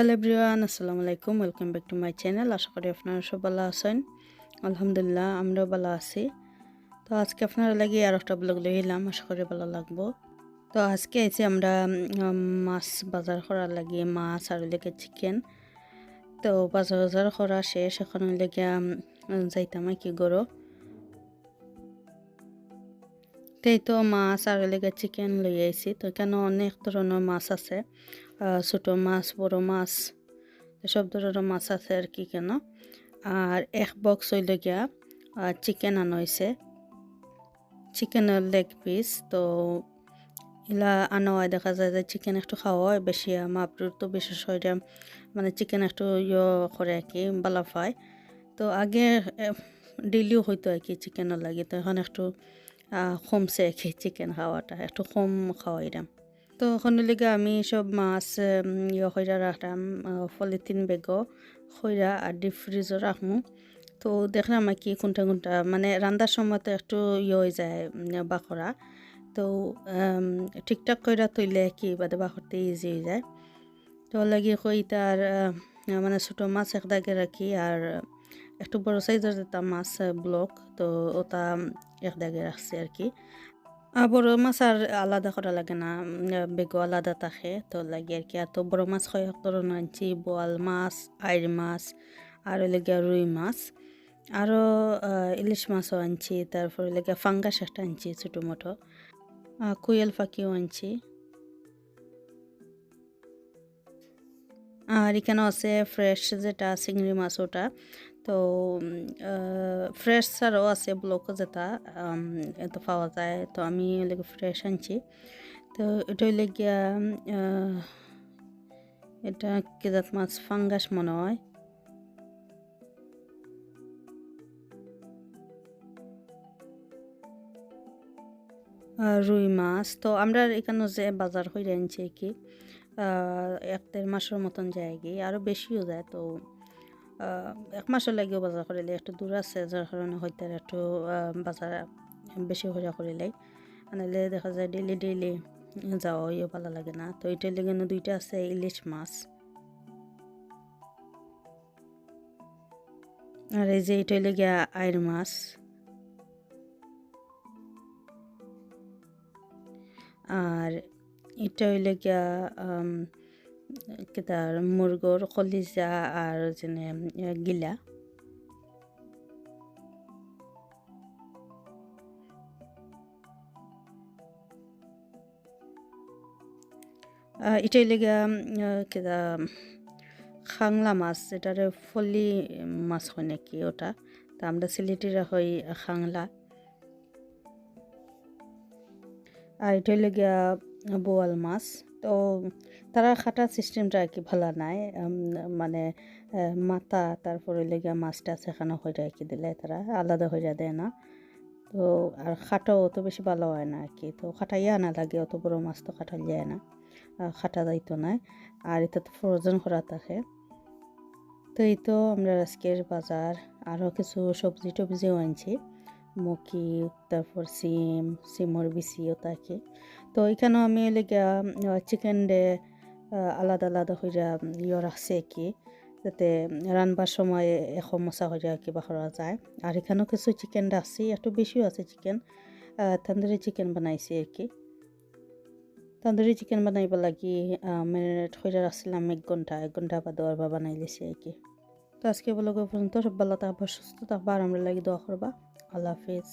Hello everyone আসসালামু আলাইকুম welcome back to my channel আশা করি আপনারা সব ভালো আছেন। আলহামদুলিল্লাহ, আমরাও ভালো আছি। তো আজকে আপনারা লাগে আর একটা ব্লগ লই এলাম। আশা করি ভালো লাগবো। তো আজকে আইছি আমরা মাছ বাজার করার লাগে মাছ আর লেগে চিকেন তো বাজার বাজার করা শেষ। এখন লেগে যাইতাম কি গরো। তাই তো মাছ আর লেগে চিকেন লই আইছি। তো এখানে অনেক ধরনের মাছ আছে ছোট মাছ, বড় মাছ সব ধরনের মাছ আছে আর কি কেন আর এক বক্স হইল গিয়া চিকেন আনা হয়েছে চিকেনের লেগ পিস তো এলা আনা হয়, দেখা যায় যে চিকেন একটু খাওয়া হয় বেশি মাপটুর তো বিশেষ হয় মানে চিকেন একটু ইয়ে করে আর কি পায় তো আগে ডেলিও হইতো আর কি চিকেনের লাগে, তো এখন একটু কমছে চিকেন খাওয়াটা একটু কম খাওয়াইলাম। তো ওখানে আমি সব মাছ ইয়ে কইরা রাখলাম পলিথিন বেগও খৈরা আর ডিপ ফ্রিজও রাখমু। তো দেখলাম আর কি কোনটা কোনটা মানে রান্নার সময় তো একটু ইয়ে হয়ে যায় বাখরা। তো ঠিকঠাক কইরা তৈলে কি বাদে বাখরতে ইজি হয়ে যায়। তো লাগি কই তার আহ, মানে ছোটো মাছ এক দাগে রাখি আর একটু বড় সাইজের যেটা মাছ ব্লক তো ওটা এক দাগে রাখছি আর কি। আর বড় মাছ আর আলাদা করা লাগে না বেগও আলাদা থাকে, তো লাগে আর কি। আর তো বড় মাছ কয়েক ধরনের আনছি, বোয়াল মাছ আইর মাছ, আর লেগে রুই মাছ। আরও ইলিশ মাছও আনছি, তারপরে লেগে ফাঙ্গাস একটা আনছি ছোটো মোটো কুয়েল পাখিও আনছি। আর এখানেও আছে, ফ্রেশ যেটা, চিংড়ি মাছ ওটা। তো ফ্রেশ ছাড়াও আছে ব্লক যেটা এত পাওয়া যায়। তো আমি লেগে ফ্রেশ আনছি। তো এটা হইলে গিয়া এটা কেজাত মাছ? ফাঙ্গাস মনে হয়। রুই মাছ। তো আমরা এখানে যে বাজার হয়ে আনছি কি এক দেড় মাসের মতন যায় কি আরও বেশিও যায়। তো এক মাসের লাগেও বাজার করিলে একটু দূর আছে, যার কারণে হয়তো একটু বাজার বেশি হইয়া করিলে আনালে দেখা যায় ডেইলি ডেইলি যাওয়া ভালো লাগে না। তো এটার লেগে দুইটা আছে, ইলিশ মাছ। আর এই যে এটা লেগে আইর মাছ। আর এটা হইলে গিয়া কিতার মুরগোর কলিজা আর যেনে গিলা। গিয়া আহ, কিতা খাংলা মাছ এটারে ফলি মাছ হয় নাকি ওটা? তা আমরা সিলেটিরা হই খাংলা। হইলে গিয়া বোয়াল মাছ। তো তারা খাটার সিস্টেমটা আর কি ভালো নাই। মানে মাথা, তারপর হইলে গিয়া মাছটা সেখানে যায় কি দিলে তারা, আলাদা হয়ে দেয় না। তো আর খাটাও অত বেশি ভালো হয় না আর কি। তো খাটাইয়া আনা লাগে, অত বড় মাছ তো খাটাল যায় না। খাটা যাইতো না আর এটা তো ফ্রোজেন করা থাকে। তো এই তো আমরা আজকের বাজার। আরও কিছু সবজি টবজিও আনছি। মুখি তারপর সিম, সিমর বিচিও থাকে তো এখানেও আমি লেগে চিকেন ডে আলাদা আলাদা হইয়া ইয়ে রাখছে কি, যাতে রানবার সময় এশ মশা হইয়া কিবা করা যায়। আর এখানেও কিছু চিকেন রাখছি একটু বেশিও আছে চিকেন তন্দুরি চিকেন বানাইছি আর কি। তন্দুরি চিকেন বানাইব লাগি মেরিনেট হইয়া রাখছিলাম এক ঘণ্টা এক ঘণ্টা বা দোয়ার বা বানাই লেছি আর কি। তো আজকে বলো পর্যন্ত, সব ভালো থাকবা, সুস্থ থাকবা আমরা লাগি দোয়া করবা। আল্লাহ হাফিজ।